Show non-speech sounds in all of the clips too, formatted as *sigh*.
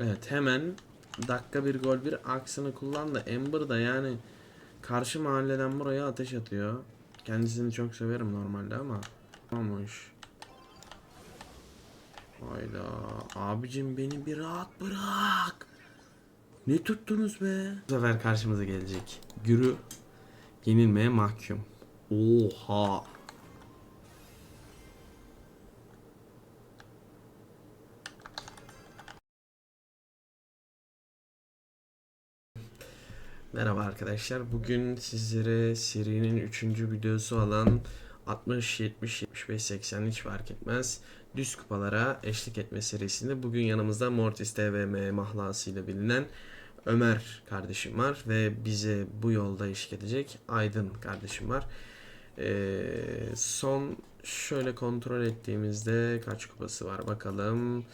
Evet hemen dakika bir gol bir aksını kullandı. Ember da yani karşı mahalleden buraya ateş atıyor. Kendisini çok severim normalde ama olmuş. Hayda abicim beni bir rahat bırak. Ne tuttunuz be? Bu sefer karşımıza gelecek. Gürü yenilmeye mahkum. Oha. Merhaba arkadaşlar. Bugün sizlere serinin 3. videosu olan 60, 70, 75, 80 hiç fark etmez. Düz kupalara eşlik etme serisinde bugün yanımızda Mortis TVM mahlasıyla bilinen Ömer kardeşim var ve bize bu yolda eşlik edecek Aydın kardeşim var. Ee, son şöyle kontrol ettiğimizde kaç kupası var bakalım.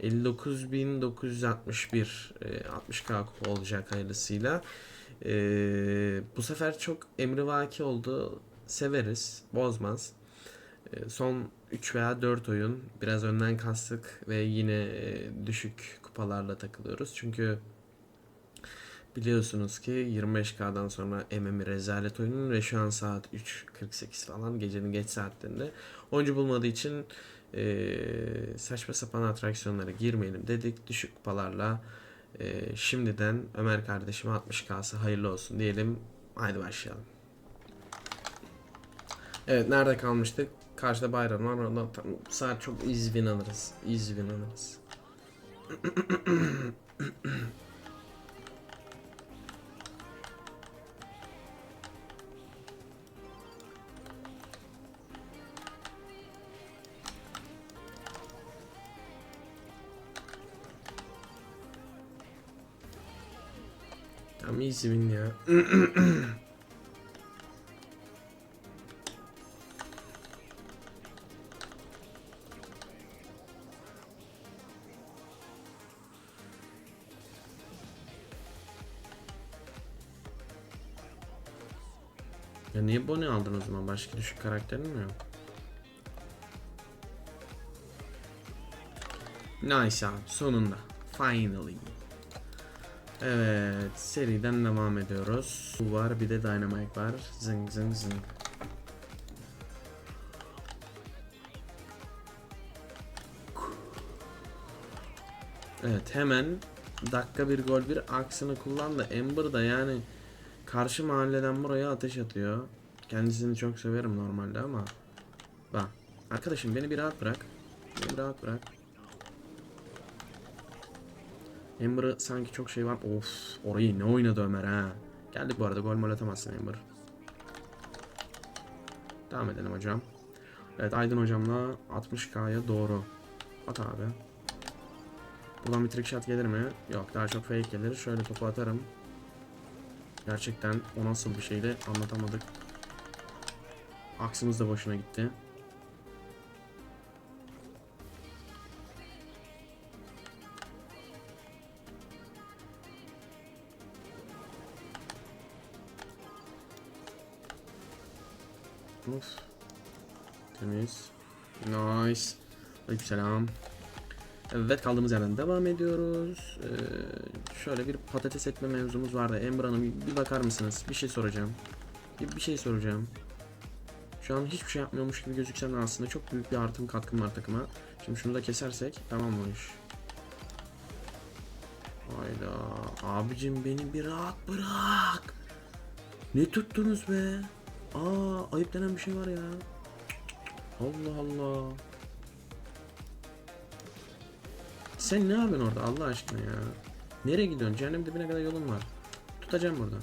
59.961 e, 60k kupa olacak hayırlısıyla. Ee, bu sefer çok emrivaki oldu. Severiz. Bozmaz. Ee, son 3 veya 4 oyun biraz önden kastık ve yine e, düşük kupalarla takılıyoruz. Çünkü biliyorsunuz ki 25K'dan sonra MM rezalet oyunun ve şu an saat 3.48 falan gecenin geç saatlerinde oyuncu bulmadığı için e, saçma sapan atraksiyonlara girmeyelim dedik. Düşük kupalarla e, şimdiden Ömer kardeşime 60K'sı hayırlı olsun diyelim. Haydi başlayalım. Evet nerede kalmıştık? Karşıda bayram var. Ondan tam saat çok win alırız. Win alırız. *clears throat* Tam easy win ya. Ya niye Bonnie aldın o zaman? Başka düşük karakterin mi yok? Nice abi. Sonunda. Finally. Evet. Seriden devam ediyoruz. Bu var. Bir de Dynamite var. Zing zing zing. Evet hemen dakika bir gol bir aksını kullandı. Ember da yani karşı mahalleden buraya ateş atıyor. Kendisini çok severim normalde ama bak arkadaşım beni bir rahat bırak. Beni bir rahat bırak. Ember'ı sanki çok şey var. Of orayı ne oynadı Ömer ha. Geldik bu arada gol mol atamazsın Ember. Devam edelim hocam. Evet Aydın hocamla 60k'ya doğru. At abi. Buradan bir trick shot gelir mi? Yok daha çok fake gelir. Şöyle topu atarım. Gerçekten o nasıl bir şeydi anlatamadık. Aksımız da boşuna gitti. Of. Temiz. Nice. Aleykümselam. Evet kaldığımız yerden devam ediyoruz. Ee, şöyle bir patates etme mevzumuz vardı. Emre Hanım bir bakar mısınız? Bir şey soracağım. Bir, bir şey soracağım. Şu an hiçbir şey yapmıyormuş gibi gözüksem de aslında çok büyük bir artım katkım var takıma. Şimdi şunu da kesersek tamam bu iş. Hayda. Abicim beni bir rahat bırak. Ne tuttunuz be? Aa ayıp denen bir şey var ya. Allah Allah. Sen ne yapıyorsun orada Allah aşkına ya? Nereye gidiyorsun? Cehennem dibine kadar yolun var. Tutacağım burada.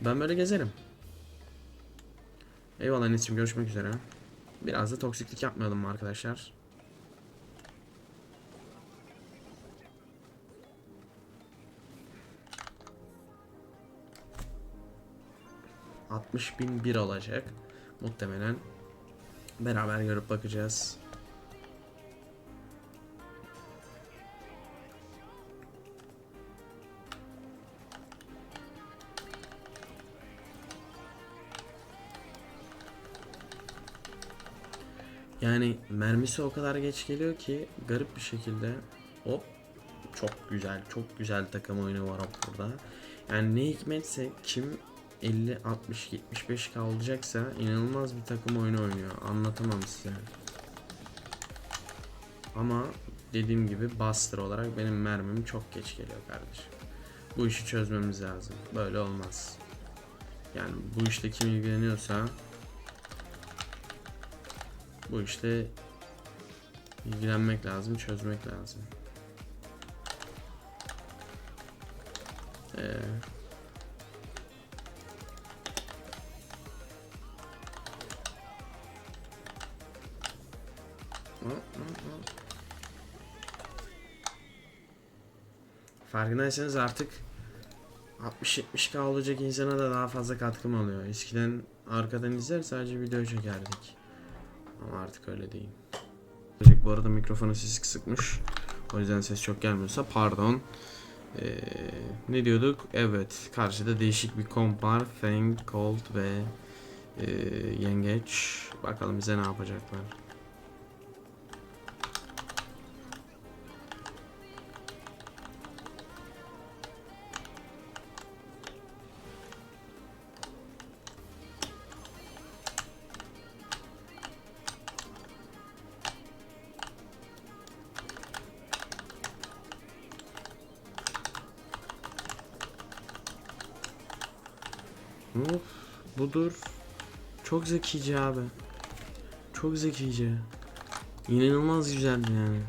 Ben böyle gezerim. Eyvallah Enes'cim görüşmek üzere. Biraz da toksiklik yapmayalım mı arkadaşlar? Bin bir olacak. Muhtemelen. Beraber görüp bakacağız. Yani mermisi o kadar geç geliyor ki garip bir şekilde hop çok güzel çok güzel takım oyunu var burada. Yani ne hikmetse kim 50 60 75 olacaksa inanılmaz bir takım oyunu oynuyor. Anlatamam size. Ama dediğim gibi Buster olarak benim mermim çok geç geliyor kardeşim. Bu işi çözmemiz lazım. Böyle olmaz. Yani bu işte kim ilgileniyorsa bu işte ilgilenmek lazım, çözmek lazım. Ee, Farkındaysanız artık 60-70k olacak insana da daha fazla katkım oluyor. Eskiden arkadan izler sadece video çekerdik. Ama artık öyle değil. Bu arada mikrofonu sesi kısıkmış. O yüzden ses çok gelmiyorsa pardon. Ee, ne diyorduk? Evet karşıda değişik bir komp var. Fang, Cold ve e, Yengeç. Bakalım bize ne yapacaklar. Of, budur. Çok zekice abi. Çok zekice. İnanılmaz güzeldi yani.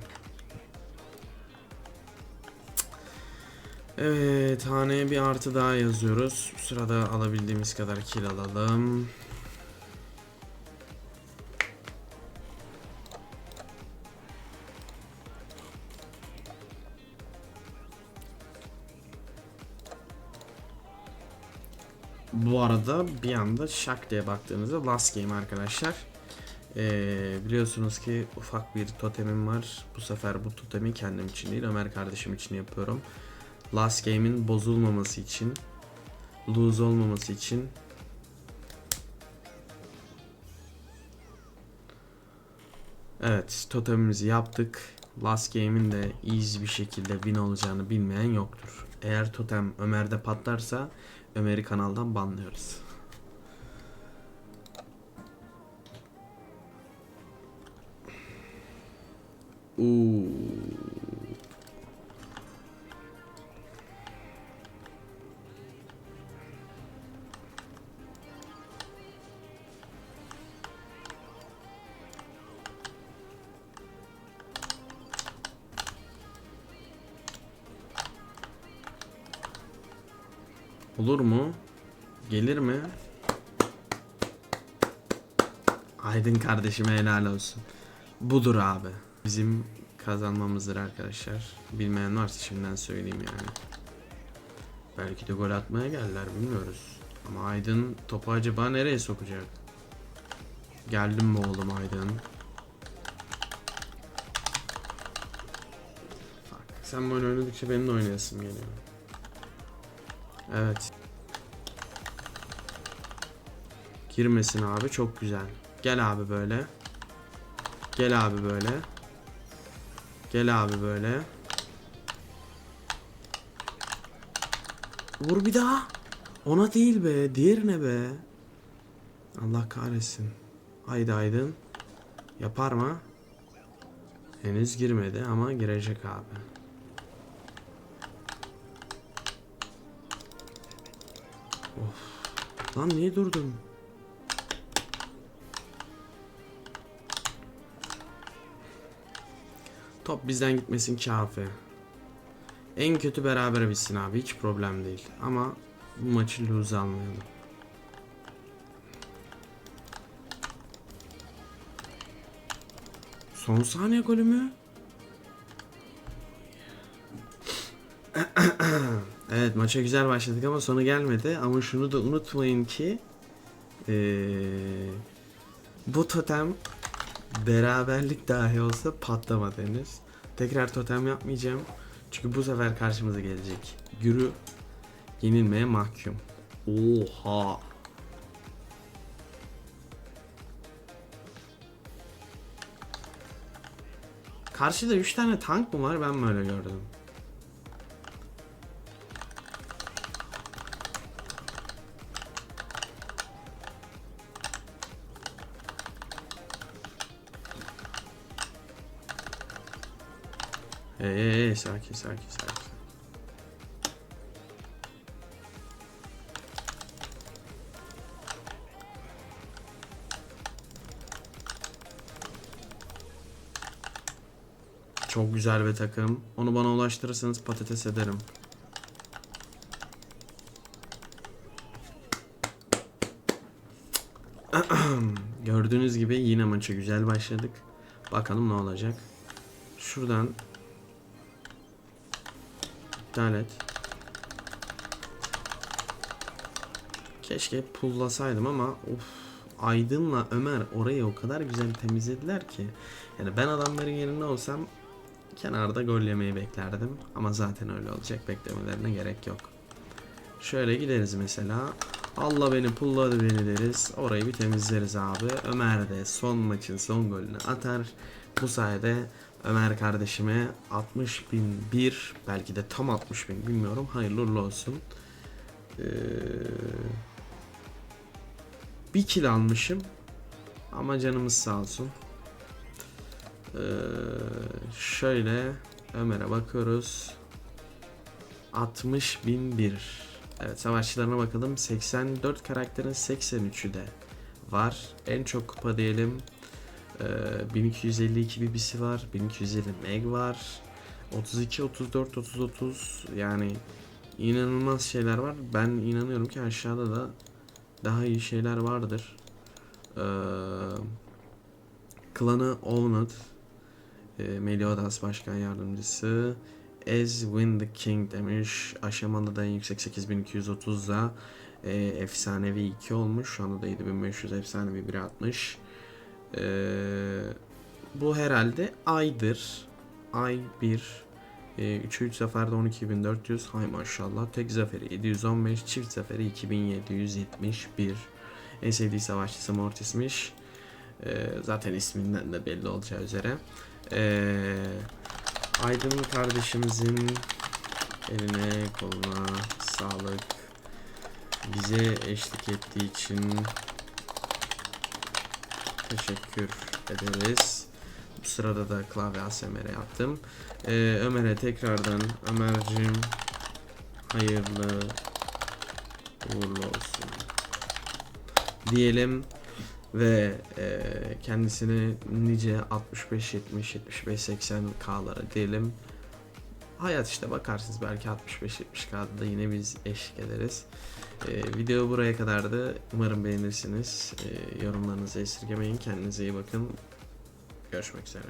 Evet, haneye bir artı daha yazıyoruz. Bu sırada alabildiğimiz kadar kill alalım. Bu arada bir anda şak diye baktığınızda last game arkadaşlar. Ee, biliyorsunuz ki ufak bir totemim var. Bu sefer bu totemi kendim için değil Ömer kardeşim için yapıyorum. Last game'in bozulmaması için, lose olmaması için Evet, totemimizi yaptık. Last game'in de easy bir şekilde win olacağını bilmeyen yoktur. Eğer totem Ömer'de patlarsa Ömer'i kanaldan banlıyoruz. Oo. Olur mu? Gelir mi? Aydın kardeşime helal olsun. Budur abi. Bizim kazanmamızdır arkadaşlar. Bilmeyen varsa şimdiden söyleyeyim yani. Belki de gol atmaya geldiler bilmiyoruz. Ama Aydın topu acaba nereye sokacak? Geldim mi oğlum Aydın? Bak, sen oyunu oynadıkça benim de oynayasım geliyor. Evet. Girmesin abi çok güzel. Gel abi böyle. Gel abi böyle. Gel abi böyle. Vur bir daha. Ona değil be. Diğerine be. Allah kahretsin. Haydi Aydın. Yapar mı? Henüz girmedi ama girecek abi. Lan niye durdun? Top bizden gitmesin kafi. En kötü beraber bitsin abi hiç problem değil. Ama bu maçı lose almayalım. Son saniye golü mü? Evet maça güzel başladık ama sonu gelmedi. Ama şunu da unutmayın ki ee, bu totem beraberlik dahi olsa patlamadı henüz. Tekrar totem yapmayacağım. Çünkü bu sefer karşımıza gelecek. Gürü yenilmeye mahkum. Oha. Karşıda 3 tane tank mı var ben mi öyle gördüm? Hey, hey, hey, sakin sakin sakin. Çok güzel bir takım. Onu bana ulaştırırsanız patates ederim. *clears throat* Gördüğünüz gibi yine maça güzel başladık. Bakalım ne olacak. Şuradan iptal et. Keşke pullasaydım ama of Aydın'la Ömer orayı o kadar güzel temizlediler ki. Yani ben adamların yerinde olsam kenarda gol yemeyi beklerdim. Ama zaten öyle olacak. Beklemelerine gerek yok. Şöyle gideriz mesela. Allah beni pulladı beni deriz. Orayı bir temizleriz abi. Ömer de son maçın son golünü atar. Bu sayede Ömer kardeşime 60 bin bir belki de tam 60 bin bilmiyorum. Hayırlı uğurlu olsun. Ee, bir kill almışım. Ama canımız sağ olsun. Ee, şöyle Ömer'e bakıyoruz. 60 bin bir. Evet savaşçılarına bakalım. 84 karakterin 83'ü de var. En çok kupa diyelim. Ee, 1252 BB'si var. 1250 Meg var. 32, 34, 30, 30 yani inanılmaz şeyler var. Ben inanıyorum ki aşağıda da daha iyi şeyler vardır. Ee, klanı Owned. E, Meliodas Başkan Yardımcısı. As Win the King demiş. Aşamalı da en yüksek 8230'da e, efsanevi 2 olmuş. Şu anda da 7500 efsanevi 1.60. E, bu herhalde aydır. Ay 1. E, 3 3 zaferde 12400. Hay maşallah. Tek zaferi 715. Çift zaferi 2771. En sevdiği savaşçısı Mortis'miş. E, zaten isminden de belli olacağı üzere. E, Aydın kardeşimizin eline koluna sağlık. Bize eşlik ettiği için teşekkür ederiz. Bu sırada da klavye ASMR yaptım. Ee, Ömer'e tekrardan Ömer'cim hayırlı uğurlu olsun diyelim ve e, kendisine nice 65 70 75 80 K'lara diyelim. Hayat işte bakarsınız belki 65 70 K'da da yine biz eşlik ederiz. E, video buraya kadardı. Umarım beğenirsiniz. E, yorumlarınızı esirgemeyin. Kendinize iyi bakın. Görüşmek üzere.